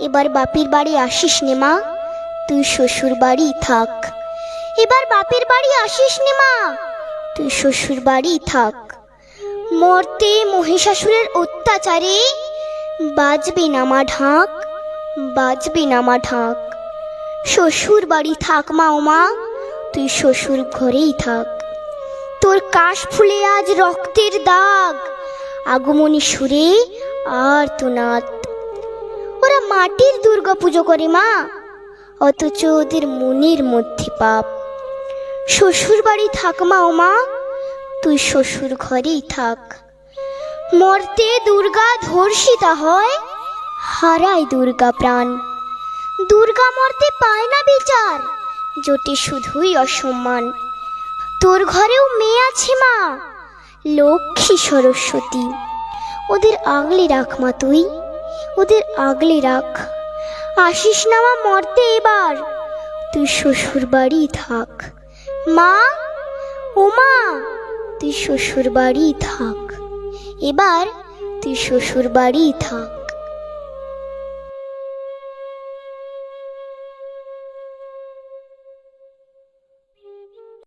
এবার বাপির বাড়ি আসিস নে মা। তুই শ্বশুর বাড়ি থাক। এবার বাপের বাড়ি আসিস নে মা। তুই শ্বশুর বাড়ি থাক। মর্তে মহিষাসুরের অত্যাচারে বাজবে না মা ঢাক। বাজবে না মা ঢাক। শ্বশুর বাড়ি থাক মা ও মা। তুই শ্বশুর ঘরেই থাক। তোর কাশ ফুলে আজ রক্তের দাগ। আগমনী সুরে আর তো নাত। ওরা মাটির দুর্গা পুজো করে, মা। অথচ ওদের মনের মধ্যে পাপ। শ্বশুর বাড়ি থাক, মা ও মা। তুই শ্বশুর ঘরেই থাক। মর্তে দুর্গা ধর্ষিতা হয়, হারায় দুর্গা প্রাণ। দুর্গা মর্তে পায় না বিচার, জোটে শুধুই অসম্মান। তোর ঘরেও মেয়ে আছে, মা, লক্ষ্মী সরস্বতী। ওদের আগলে রাখ, মা, তুই। ওদের আগলে রাখ। আসিস না মা, মরতে এবার। তুই শ্বশুর বাড়ি থাক। মা? ও মা, তুই শ্বশুর বাড়ি থাক। এবার তুই শ্বশুর বাড়ি থাক।